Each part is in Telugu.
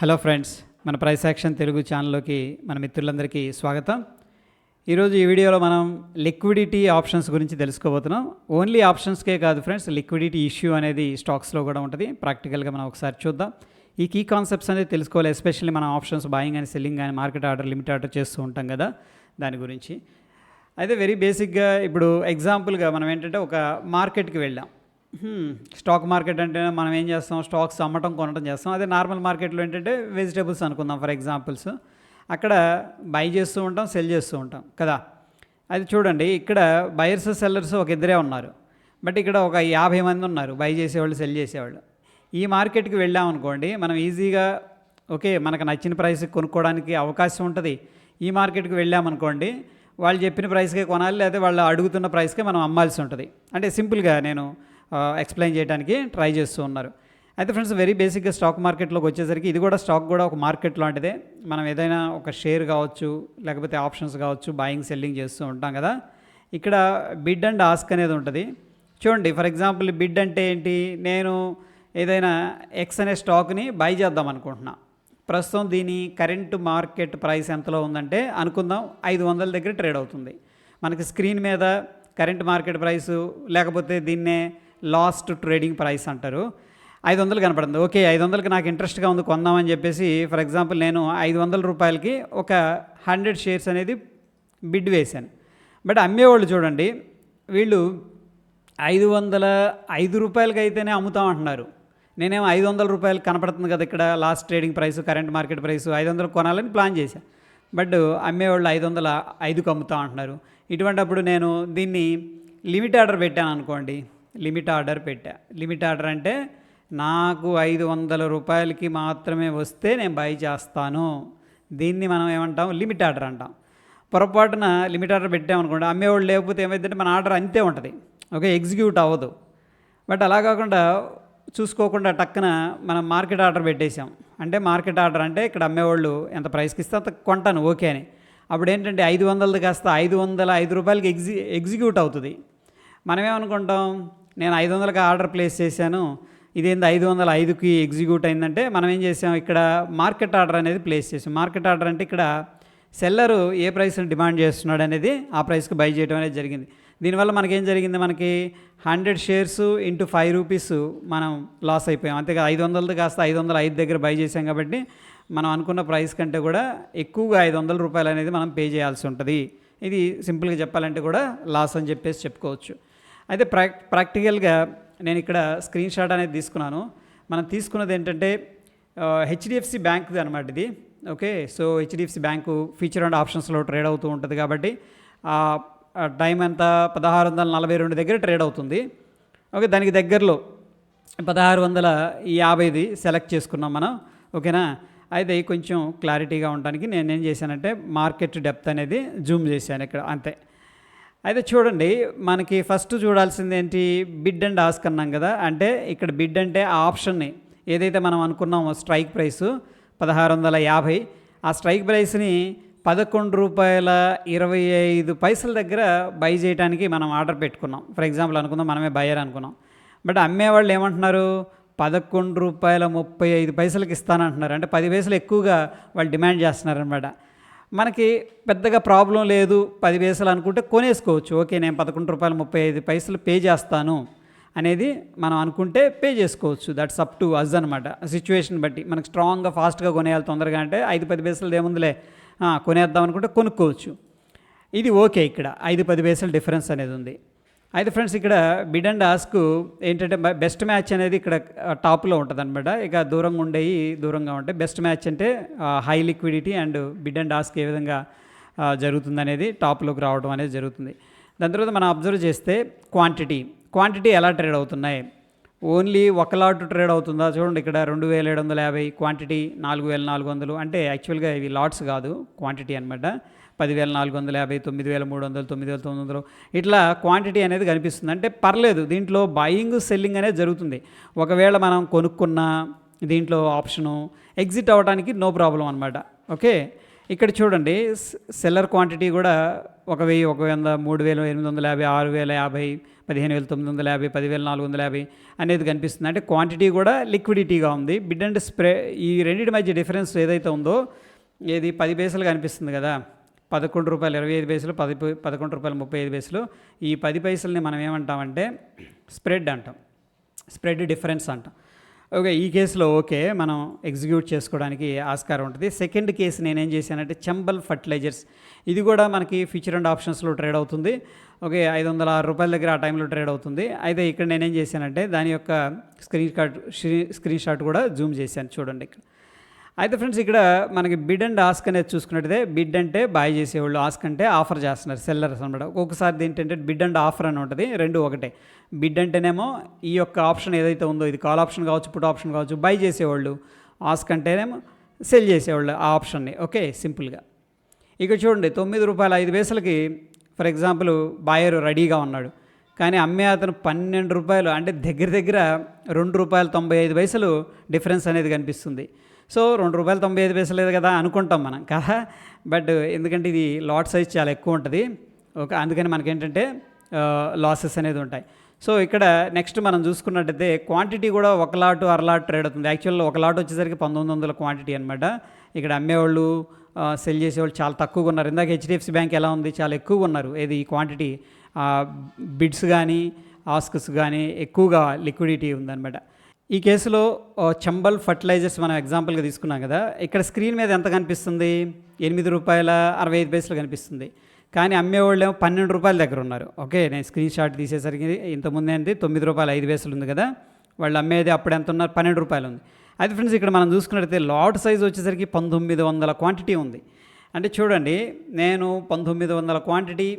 హలో ఫ్రెండ్స్ మన ప్రైస్ యాక్షన్ తెలుగు ఛానల్లోకి మన మిత్రులందరికీ స్వాగతం. ఈరోజు ఈ వీడియోలో మనం లిక్విడిటీ ఆప్షన్స్ గురించి తెలుసుకోబోతున్నాం. ఓన్లీ ఆప్షన్స్కే కాదు ఫ్రెండ్స్ లిక్విడిటీ ఇష్యూ అనేది స్టాక్స్లో కూడా ఉంటుంది. ప్రాక్టికల్గా మనం ఒకసారి చూద్దాం. ఈ కీ కాన్సెప్ట్స్ అనేది తెలుసుకోవాలి ఎస్పెషల్లీ మనం ఆప్షన్స్ బాయింగ్ అని సెల్లింగ్ కానీ మార్కెట్ ఆర్డర్ లిమిట్ ఆర్డర్ చేస్తూ ఉంటాం కదా దాని గురించి. అయితే వెరీ బేసిక్గా ఇప్పుడు ఎగ్జాంపుల్గా మనం ఏంటంటే ఒక మార్కెట్కి వెళ్ళాం. స్టాక్ మార్కెట్ అంటే మనం ఏం చేస్తాం? స్టాక్స్ అమ్మటం కొనటం చేస్తాం. అదే నార్మల్ మార్కెట్లో ఏంటంటే వెజిటేబుల్స్ అనుకుందాం ఫర్ ఎగ్జాంపుల్స్. అక్కడ బై చేస్తూ ఉంటాం సెల్ చేస్తూ ఉంటాం కదా? అది చూడండి ఇక్కడ బయర్స్ సెల్లర్స్ ఒక ఇద్దరే ఉన్నారు. బట్ ఇక్కడ ఒక యాభై మంది ఉన్నారు బై చేసేవాళ్ళు సెల్ చేసేవాళ్ళు. ఈ మార్కెట్కి వెళ్ళాం అనుకోండి మనం ఈజీగా ఓకే మనకు నచ్చిన ప్రైస్ కొనుక్కోవడానికి అవకాశం ఉంటుంది. ఈ మార్కెట్కి వెళ్ళామనుకోండి వాళ్ళు చెప్పిన ప్రైస్కే కొనాలి లేదా వాళ్ళు అడుగుతున్న ప్రైస్కే మనం అమ్మాల్సి ఉంటుంది. అంటే సింపుల్గా నేను ఎక్స్ప్లెయిన్ చేయడానికి ట్రై చేస్తూ ఉన్నారు. అయితే ఫ్రెండ్స్ వెరీ బేసిక్గా స్టాక్ మార్కెట్లోకి వచ్చేసరికి ఇది కూడా స్టాక్ కూడా ఒక మార్కెట్ లాంటిదే. మనం ఏదైనా ఒక షేర్ కావచ్చు లేకపోతే ఆప్షన్స్ కావచ్చు బాయింగ్ సెల్లింగ్ చేస్తూ ఉంటాం కదా. ఇక్కడ బిడ్ అండ్ ఆస్క్ అనేది ఉంటుంది. చూడండి ఫర్ ఎగ్జాంపుల్ బిడ్ అంటే ఏంటి? నేను ఏదైనా ఎక్స్ అనే స్టాక్ని బై చేద్దాం అనుకుంటున్నా. ప్రస్తుతం దీని కరెంటు మార్కెట్ ప్రైస్ ఎంతలో ఉందంటే అనుకుందాం ఐదు వందల దగ్గర ట్రేడ్ అవుతుంది. మనకి స్క్రీన్ మీద కరెంట్ మార్కెట్ ప్రైసు లేకపోతే దీన్నే లాస్ట్ ట్రేడింగ్ ప్రైస్ అంటారు. ఐదు వందలు కనపడుతుంది ఓకే ఐదు వందలకి నాకు ఇంట్రెస్ట్గా ఉంది కొందామని చెప్పేసి ఫర్ ఎగ్జాంపుల్ నేను ఐదు వందల రూపాయలకి ఒక హండ్రెడ్ షేర్స్ అనేది బిడ్ వేశాను. బట్ అమ్మేవాళ్ళు చూడండి వీళ్ళు ఐదు వందల ఐదు రూపాయలకి అయితేనే అమ్ముతాం అంటున్నారు. నేనేమో ఐదు వందల రూపాయలు కనపడుతుంది కదా ఇక్కడ last trading price current market price ఐదు వందలు కొనాలని ప్లాన్ చేశాను. బట్ అమ్మేవాళ్ళు ఐదు వందల ఐదుకు అమ్ముతాం అంటున్నారు. ఇటువంటప్పుడు నేను దీన్ని లిమిట్ ఆర్డర్ పెట్టాను అనుకోండి లిమిట్ ఆర్డర్ పెట్టా. లిమిట్ ఆర్డర్ అంటే నాకు ఐదు వందల రూపాయలకి మాత్రమే వస్తే నేను బై చేస్తాను. దీన్ని మనం ఏమంటాం? లిమిట్ ఆర్డర్ అంటాం. పొరపాటున లిమిట్ ఆర్డర్ పెట్టామనుకోండి అమ్మేవాళ్ళు లేకపోతే ఏమైందంటే మన ఆర్డర్ అంతే ఉంటుంది. ఓకే ఎగ్జిక్యూట్ అవ్వదు. బట్ అలా కాకుండా చూసుకోకుండా టక్కున మనం మార్కెట్ ఆర్డర్ పెట్టేశాం. అంటే మార్కెట్ ఆర్డర్ అంటే ఇక్కడ అమ్మేవాళ్ళు ఎంత ప్రైస్కి ఇస్తే అంత కొంటాను ఓకే అని. అప్పుడు ఏంటంటే ఐదు వందలది కాస్త ఐదు వందల ఐదు రూపాయలకి ఎగ్జి ఎగ్జిక్యూట్ అవుతుంది. మనమేమనుకుంటాం? నేను ఐదు వందలకి ఆర్డర్ ప్లేస్ చేశాను. ఇదేంది ఐదు వందల ఐదుకి ఎగ్జిక్యూట్ అయిందంటే మనం ఏం చేసాం? ఇక్కడ మార్కెట్ ఆర్డర్ అనేది ప్లేస్ చేసాం. మార్కెట్ ఆర్డర్ అంటే ఇక్కడ సెల్లరు ఏ ప్రైస్ని డిమాండ్ చేస్తున్నాడు అనేది ఆ ప్రైస్కి బై చేయడం అనేది జరిగింది. దీనివల్ల మనకేం జరిగింది? మనకి hundred shares into five rupees మనం లాస్ అయిపోయాం. అంతేగా ఐదు వందలది కాస్త ఐదు వందల ఐదు దగ్గర బై చేసాం కాబట్టి మనం అనుకున్న ప్రైస్ కంటే కూడా ఎక్కువగా ఐదు వందల రూపాయలు అనేది మనం పే చేయాల్సి ఉంటుంది. ఇది సింపుల్గా చెప్పాలంటే కూడా లాస్ అని చెప్పేసి చెప్పుకోవచ్చు. అయితే ప్రాక్ ప్రాక్టికల్గా నేను ఇక్కడ స్క్రీన్ షాట్ అనేది తీసుకున్నాను. మనం తీసుకున్నది ఏంటంటే హెచ్డిఎఫ్సి బ్యాంక్ది అనమాట ఇది. Okay so HDFC bank feature and ఆప్షన్స్లో ట్రేడ్ అవుతూ ఉంటుంది కాబట్టి ఆ టైం ఎంత? పదహారు వందల నలభై రెండు దగ్గర ట్రేడ్ అవుతుంది. ఓకే దానికి దగ్గరలో పదహారు వందల యాభైది సెలెక్ట్ చేసుకున్నాం మనం. ఓకేనా? అయితే కొంచెం క్లారిటీగా ఉండడానికి నేను ఏం చేశానంటే మార్కెట్ డెప్త్ అనేది జూమ్ చేశాను ఇక్కడ అంతే. అయితే చూడండి మనకి ఫస్ట్ చూడాల్సింది ఏంటి? బిడ్ అండ్ ఆస్క్ అన్నాం కదా. అంటే ఇక్కడ బిడ్ అంటే ఆ ఆప్షన్ని ఏదైతే మనం అనుకున్నామో స్ట్రైక్ ప్రైస్ పదహారు వందల యాభై ఆ స్ట్రైక్ ప్రైస్ని పదకొండు రూపాయల ఇరవై ఐదు పైసల దగ్గర బై చేయడానికి మనం ఆర్డర్ పెట్టుకున్నాం. ఫర్ ఎగ్జాంపుల్ అనుకుందాం మనమే బయర్ అనుకున్నాం. బట్ అమ్మేవాళ్ళు ఏమంటున్నారు? పదకొండు రూపాయల ముప్పై ఐదు పైసలకి ఇస్తానంటున్నారు. అంటే పది పైసలు ఎక్కువగా వాళ్ళు డిమాండ్ చేస్తున్నారనమాట మనకి పెద్దగా ప్రాబ్లం లేదు పది పైసలు అనుకుంటే కొనేసుకోవచ్చు. ఓకే నేను పదకొండు రూపాయలు ముప్పై ఐదు పైసలు పే చేస్తాను అనేది మనం అనుకుంటే పే చేసుకోవచ్చు. దట్స్ అప్ టు అజ్ అనమాట సిచ్యువేషన్ బట్టి మనకు స్ట్రాంగ్గా ఫాస్ట్గా కొనేయాలి తొందరగా అంటే ఐదు పది పైసలు ఏముందిలే. కొనేద్దాం అనుకుంటే కొనుక్కోవచ్చు. ఇది ఓకే ఇక్కడ. ఐదు పది పైసలు డిఫరెన్స్ అనేది ఉంది. అయితే ఫ్రెండ్స్ ఇక్కడ బిడ్ అండ్ ఆస్క్ ఏంటంటే బెస్ట్ మ్యాచ్ అనేది ఇక్కడ టాప్లో ఉంటుంది అనమాట ఇక దూరంగా ఉండేవి దూరంగా ఉంటాయి బెస్ట్ మ్యాచ్ అంటే high liquidity and bid and ask ఏ విధంగా జరుగుతుంది అనేది టాప్లోకి రావడం అనేది జరుగుతుంది. దాని తర్వాత మనం అబ్జర్వ్ చేస్తే క్వాంటిటీ క్వాంటిటీ ఎలా ట్రేడ్ అవుతున్నాయి? ఓన్లీ ఒక లాట్ ట్రేడ్ అవుతుందా? చూడండి ఇక్కడ రెండు వేల ఏడు వందల యాభై క్వాంటిటీ నాలుగు వేల నాలుగు వందలు. అంటే యాక్చువల్గా ఇవి లాట్స్ కాదు క్వాంటిటీ అనమాట పదివేల నాలుగు వందల యాభై తొమ్మిది వేల మూడు వందలు తొమ్మిది వేల తొమ్మిది వందలు. ఇట్లా క్వాంటిటీ అనేది కనిపిస్తుంది. అంటే పర్లేదు దీంట్లో బయింగ్ సెల్లింగ్ అనేది జరుగుతుంది. ఒకవేళ మనం కొనుక్కున్న దీంట్లో ఆప్షను ఎగ్జిట్ అవ్వడానికి నో ప్రాబ్లం అనమాట ఓకే ఇక్కడ చూడండి సెల్లర్ క్వాంటిటీ కూడా ఒక వెయ్యి ఒక వంద మూడు వేల ఎనిమిది వందల యాభై ఆరు వేల యాభై పదిహేను వేల తొమ్మిది వందల యాభై పదివేల నాలుగు వందల యాభై అనేది కనిపిస్తుంది. అంటే క్వాంటిటీ కూడా లిక్విడిటీగా ఉంది. బిడ్ అండ్ స్ప్రే ఈ రెండింటి మధ్య డిఫరెన్స్ ఏదైతే ఉందో ఏది పది పైసలు కనిపిస్తుంది కదా. పదకొండు రూపాయలు ఇరవై ఐదు పైసలు పది పదకొండు రూపాయలు ముప్పై ఐదు పైసలు. ఈ పది పైసల్ని మనం ఏమంటామంటే స్ప్రెడ్ అంటాం. స్ప్రెడ్ డిఫరెన్స్ అంటాం. ఓకే ఈ కేసులో ఓకే మనం ఎగ్జిక్యూట్ చేసుకోవడానికి ఆస్కారం ఉంటుంది. సెకండ్ కేసు నేనేం చేశానంటే చంబల్ ఫర్టిలైజర్స్. ఇది కూడా మనకి ఫ్యూచర్ అండ్ ఆప్షన్స్లో ట్రేడ్ అవుతుంది. ఓకే ఐదు వందల ఆరు రూపాయల దగ్గర ఆ టైంలో ట్రేడ్ అవుతుంది. అయితే ఇక్కడ నేనేం చేశానంటే దాని యొక్క స్క్రీన్ కార్డ్ స్క్రీన్ షాట్ కూడా జూమ్ చేశాను. చూడండి ఇక్కడ. అయితే ఫ్రెండ్స్ ఇక్కడ మనకి బిడ్ అండ్ ఆస్క్ అనేది చూసుకున్నట్టయితే బిడ్ అంటే బాయ్ చేసేవాళ్ళు ఆస్క్ అంటే ఆఫర్ చేస్తున్నారు సెల్లర్స్ అనమాట. ఒక్కొక్కసారి ఏంటంటే బిడ్ అండ్ ఆఫర్ అని ఉంటుంది రెండు ఒకటే. బిడ్ అంటేనేమో ఈ యొక్క ఆప్షన్ ఏదైతే ఉందో ఇది కాల్ ఆప్షన్ కావచ్చు పుట్ ఆప్షన్ కావచ్చు బై చేసేవాళ్ళు ఆస్క్ అంటేనేమో సెల్ చేసేవాళ్ళు ఆ ఆప్షన్ని ఓకే సింపుల్గా. ఇక చూడండి తొమ్మిది రూపాయల ఐదు వేసలకి ఫర్ ఎగ్జాంపుల్ బాయర్ రెడీగా ఉన్నాడు. కానీ అమ్మే అతను పన్నెండు రూపాయలు అంటే దగ్గర దగ్గర రెండు రూపాయల తొంభై ఐదు పైసలు డిఫరెన్స్ అనేది కనిపిస్తుంది. సో రెండు రూపాయలు తొంభై ఐదు పైసలు లేదు కదా అనుకుంటాం మనం కదా? బట్ ఎందుకంటే ఇది లాట్ సైజ్ చాలా ఎక్కువ ఉంటుంది. ఓకే అందుకని మనకేంటంటే లాసెస్ అనేది ఉంటాయి. సో ఇక్కడ నెక్స్ట్ మనం చూసుకున్నట్టయితే క్వాంటిటీ కూడా ఒక లాట్ అర లాట్ ట్రేడ్ అవుతుంది. యాక్చువల్గా ఒక లాట్ వచ్చేసరికి పంతొమ్మిది వందల క్వాంటిటీ అనమాట ఇక్కడ అమ్మేవాళ్ళు సెల్ చేసేవాళ్ళు చాలా తక్కువగా ఉన్నారు. ఇందాక హెచ్డిఎఫ్సి బ్యాంక్ ఎలా ఉంది? చాలా ఎక్కువగా ఉన్నారు. ఏది ఈ క్వాంటిటీ బిడ్స్ కానీ ఆస్క్స్ కానీ ఎక్కువగా లిక్విడిటీ ఉందన్నమాట. ఈ కేసులో చంబల్ ఫర్టిలైజర్స్ మనం ఎగ్జాంపుల్గా తీసుకున్నాం కదా ఇక్కడ స్క్రీన్ మీద ఎంత కనిపిస్తుంది? ఎనిమిది రూపాయల అరవై ఐదు పైసలు కనిపిస్తుంది. కానీ అమ్మేవాళ్ళు ఏమో పన్నెండు రూపాయల దగ్గర ఉన్నారు. ఓకే నేను స్క్రీన్ షాట్ తీసేసరికి ఇంతకుముందే అంటే తొమ్మిది రూపాయలు ఐదు పైసలు ఉంది కదా వాళ్ళు అమ్మేది అప్పుడు ఎంత ఉన్నారు? పన్నెండు రూపాయలు ఉంది. అయితే ఫ్రెండ్స్ ఇక్కడ మనం చూసుకున్నట్టయితే లాట్ సైజ్ వచ్చేసరికి పంతొమ్మిది వందల క్వాంటిటీ ఉంది. అంటే చూడండి నేను పంతొమ్మిది వందల క్వాంటిటీ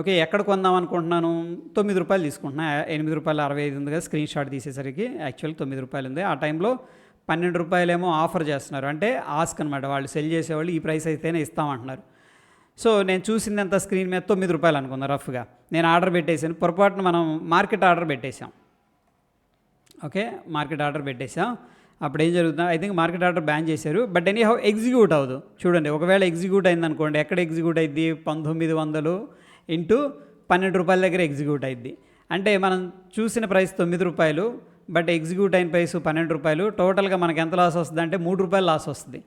ఓకే ఎక్కడ కొందాం అనుకుంటున్నాను? తొమ్మిది రూపాయలు తీసుకుంటున్నా. ఎనిమిది రూపాయలు అరవై ఐదు ఉంది కదా స్క్రీన్ షాట్ తీసేసరికి. యాక్చువల్ తొమ్మిది రూపాయలు ఉంది. ఆ టైంలో పన్నెండు రూపాయలేమో ఆఫర్ చేస్తున్నారు. అంటే ఆస్క్ అనమాట వాళ్ళు సెల్ చేసేవాళ్ళు ఈ ప్రైస్ అయితేనే ఇస్తామంటున్నారు. సో నేను చూసిందంత స్క్రీన్ మీద తొమ్మిది రూపాయలు అనుకున్నా రఫ్గా నేను ఆర్డర్ పెట్టేసాను పొరపాటున మనం మార్కెట్ ఆర్డర్ పెట్టేశాం. ఓకే మార్కెట్ ఆర్డర్ పెట్టేసాం అప్పుడు ఏం జరుగుతుంది I think market order ban చేశారు. బట్ ఎనీ హౌ ఎగ్జిక్యూట్ అవ్వదు. చూడండి ఒకవేళ ఎగ్జిక్యూట్ అయింది అనుకోండి ఎక్కడ ఎగ్జిక్యూట్ అయింది పంతొమ్మిది వందలు ఇంటూ పన్నెండు రూపాయల దగ్గర ఎగ్జిక్యూట్ అయింది అంటే మనం చూసిన ప్రైస్ తొమ్మిది రూపాయలు బట్ ఎగ్జిక్యూట్ అయిన ప్రైస్ పన్నెండు రూపాయలు. టోటల్గా మనకి ఎంత లాస్ వస్తుంది అంటే మూడు రూపాయలు లాస్ వస్తుంది.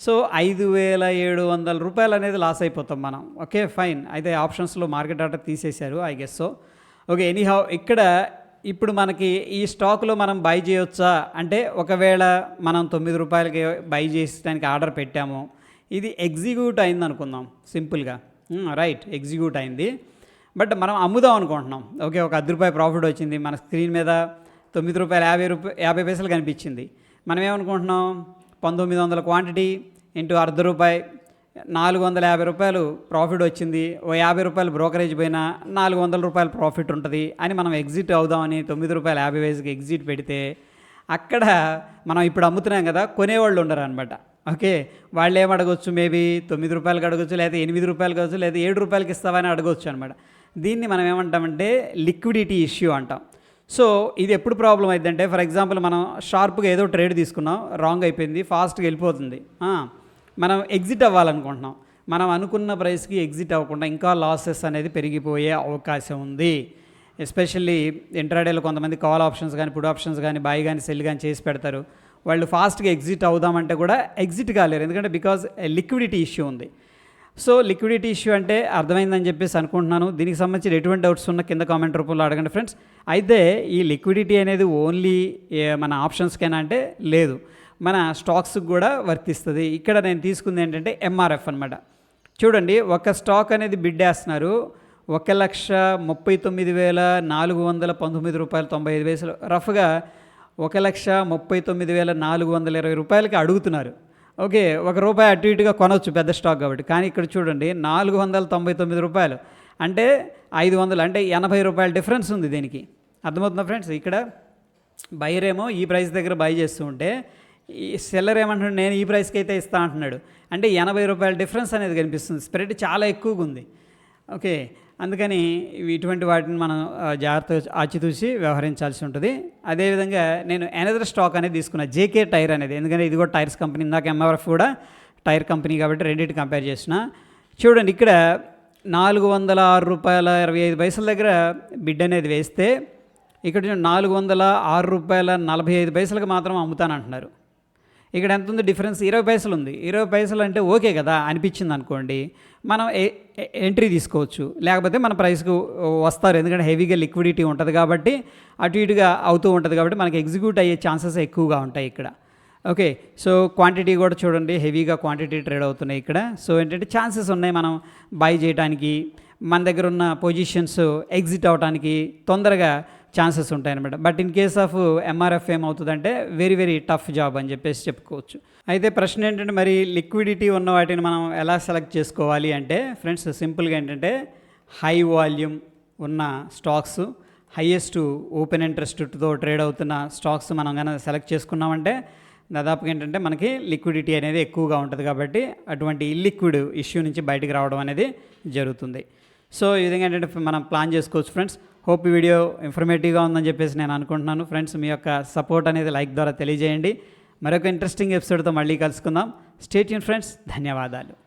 సో ఐదు వేల ఏడు వందల రూపాయలు అనేది లాస్ అయిపోతాం మనం. Okay fine. అయితే ఆప్షన్స్లో మార్కెట్ ఆర్డర్ తీసేశారు I guess so. Okay anyhow ఇక్కడ ఇప్పుడు మనకి ఈ స్టాక్లో మనం బై చేయొచ్చా? అంటే ఒకవేళ మనం తొమ్మిది రూపాయలకి బై చేసడానికి ఆర్డర్ పెట్టాము. ఇది ఎగ్జిక్యూట్ అయింది అనుకుందాం సింపుల్గా. రైట్ ఎగ్జిక్యూట్ అయింది. బట్ మనం అమ్ముదాం అనుకుంటున్నాం. ఓకే ఒక అర్ధ రూపాయి ప్రాఫిట్ వచ్చింది. మన స్క్రీన్ మీద తొమ్మిది రూపాయలు యాభై రూపాయ యాభై పైసలు కనిపించింది. మనం ఏమనుకుంటున్నాం? పంతొమ్మిది వందల క్వాంటిటీ ఇంటూ అర్ధ రూపాయి నాలుగు వందల యాభై రూపాయలు ప్రాఫిట్ వచ్చింది. ఓ యాభై రూపాయలు బ్రోకరేజ్ పోయినా నాలుగు వందల రూపాయలు ప్రాఫిట్ ఉంటుంది అని మనం ఎగ్జిట్ అవుదామని తొమ్మిది రూపాయలు యాభై వయసుకి ఎగ్జిట్ పెడితే అక్కడ మనం ఇప్పుడు అమ్ముతున్నాం కదా కొనేవాళ్ళు ఉండరు అనమాట ఓకే వాళ్ళు ఏం అడగొచ్చు మేబీ తొమ్మిది రూపాయలకి అడగొచ్చు లేదా ఎనిమిది రూపాయలకి అడగచ్చు లేదా ఏడు రూపాయలకి ఇస్తావని అడగొచ్చు అనమాట దీన్ని మనం ఏమంటామంటే లిక్విడిటీ ఇష్యూ అంటాం. సో ఇది ఎప్పుడు ప్రాబ్లం అయిందంటే ఫర్ ఎగ్జాంపుల్ మనం షార్ప్గా ఏదో ట్రేడ్ తీసుకున్నాం రాంగ్ అయిపోయింది ఫాస్ట్గా వెళ్ళిపోతుంది. మనం ఎగ్జిట్ అవ్వాలనుకుంటున్నాం. మనం అనుకున్న ప్రైస్కి ఎగ్జిట్ అవ్వకుండా ఇంకా లాసెస్ అనేది పెరిగిపోయే అవకాశం ఉంది. ఎస్పెషల్లీ ఇంట్రాడేలో కొంతమంది కాల్ ఆప్షన్స్ కానీ పుడ్ ఆప్షన్స్ కానీ బాయ్ కానీ సెల్ కానీ చేసి పెడతారు. వాళ్ళు ఫాస్ట్గా ఎగ్జిట్ అవుదామంటే కూడా ఎగ్జిట్ కాలేరు. ఎందుకంటే బికాజ్ లిక్విడిటీ ఇష్యూ ఉంది. సో లిక్విడిటీ ఇష్యూ అంటే అర్థమైందని చెప్పేసి అనుకుంటున్నాను. దీనికి సంబంధించిన ఎటువంటి డౌట్స్ ఉన్న కింద కామెంట్ రూపంలో అడగండి ఫ్రెండ్స్. అయితే ఈ లిక్విడిటీ అనేది ఓన్లీ మన ఆప్షన్స్కైనా అంటే లేదు. మన స్టాక్స్కి కూడా వర్తిస్తుంది. ఇక్కడ నేను తీసుకుంది ఏంటంటే ఎంఆర్ఎఫ్ అనమాట చూడండి ఒక స్టాక్ అనేది బిడ్ వేస్తున్నారు. ఒక లక్ష ముప్పై తొమ్మిది వేల నాలుగు వందల పంతొమ్మిది రూపాయలు తొంభై ఐదు పైసలు. రఫ్గా ఒక లక్ష ముప్పై తొమ్మిది వేల నాలుగు వందల ఇరవై రూపాయలకి అడుగుతున్నారు. ఓకే ఒక రూపాయి అటు ఇటుగా కొనవచ్చు పెద్ద స్టాక్ కాబట్టి. కానీ ఇక్కడ చూడండి నాలుగు వందల తొంభై తొమ్మిది రూపాయలు. అంటే ఐదు వందలు అంటే ఎనభై రూపాయల డిఫరెన్స్ ఉంది దీనికి. అర్థమవుతుందా ఫ్రెండ్స్? ఇక్కడ బయర్ ఏమో ఈ ప్రైస్ దగ్గర బై చేస్తూ ఉంటే ఈ సెల్లర్ ఏమంటున్నాడు నేను ఈ ప్రైస్కి అయితే ఇస్తా అంటున్నాడు. అంటే ఎనభై రూపాయల డిఫరెన్స్ అనేది కనిపిస్తుంది. స్ప్రెడ్ చాలా ఎక్కువగా ఉంది. ఓకే అందుకని ఇటువంటి వాటిని మనం జాగ్రత్త ఆచితూసి వ్యవహరించాల్సి ఉంటుంది. అదేవిధంగా నేను ఎనదర్ స్టాక్ అనేది తీసుకున్నా జేకే టైర్ అనేది. ఎందుకంటే ఇది కూడా టైర్స్ కంపెనీ ఇందాక ఎంఆర్ఎఫ్ కూడా టైర్ కంపెనీ కాబట్టి రెండింటి కంపేర్ చేసిన. చూడండి ఇక్కడ నాలుగు వందల ఆరు రూపాయల ఇరవై ఐదు పైసల దగ్గర బిడ్ అనేది వేస్తే ఇక్కడ నాలుగు వందల ఆరు రూపాయల నలభై ఐదు పైసలకు మాత్రం అమ్ముతానంటున్నారు. ఇక్కడ ఎంత ఉంది? డిఫరెన్స్ ఇరవై పైసలు ఉంది. ఇరవై పైసలు అంటే ఓకే కదా అనిపించింది అనుకోండి మనం ఎంట్రీ తీసుకోవచ్చు. లేకపోతే మన ప్రైస్కు వస్తారు. ఎందుకంటే హెవీగా లిక్విడిటీ ఉంటుంది కాబట్టి అటు ఇటుగా అవుతూ ఉంటుంది కాబట్టి మనకి ఎగ్జిక్యూట్ అయ్యే ఛాన్సెస్ ఎక్కువగా ఉంటాయి ఇక్కడ. ఓకే సో క్వాంటిటీ కూడా చూడండి. హెవీగా క్వాంటిటీ ట్రేడ్ అవుతున్నాయి ఇక్కడ. సో ఏంటంటే ఛాన్సెస్ ఉన్నాయి మనం బై చేయడానికి మన దగ్గర ఉన్న పొజిషన్స్ ఎగ్జిట్ అవడానికి తొందరగా ఛాన్సెస్ ఉంటాయి అనమాట but in case of MRF ఏమవుతుందంటే వెరీ వెరీ టఫ్ జాబ్ అని చెప్పేసి చెప్పుకోవచ్చు. అయితే ప్రశ్న ఏంటంటే మరి లిక్విడిటీ ఉన్న వాటిని మనం ఎలా సెలెక్ట్ చేసుకోవాలి అంటే ఫ్రెండ్స్ సింపుల్గా ఏంటంటే హై వాల్యూమ్ ఉన్న స్టాక్స్ హైయెస్ట్ ఓపెన్ ఇంట్రెస్ట్తో ట్రేడ్ అవుతున్న స్టాక్స్ మనం కనుక సెలెక్ట్ చేసుకున్నామంటే దాదాపుగా ఏంటంటే మనకి లిక్విడిటీ అనేది ఎక్కువగా ఉంటుంది కాబట్టి అటువంటి ఇల్లిక్విడ్ ఇష్యూ నుంచి బయటకు రావడం అనేది జరుగుతుంది. సో ఈ విధంగా ఏంటంటే మనం ప్లాన్ చేసుకోవచ్చు ఫ్రెండ్స్. హోప్ వీడియో ఇన్ఫర్మేటివ్గా ఉందని చెప్పేసి నేను అనుకుంటున్నాను. ఫ్రెండ్స్ మీ యొక్క సపోర్ట్ అనేది లైక్ ద్వారా తెలియజేయండి. మరొక ఇంట్రెస్టింగ్ ఎపిసోడ్తో మళ్ళీ కలుసుకుందాం. స్టేట్ యూన్ ఫ్రెండ్స్ ధన్యవాదాలు.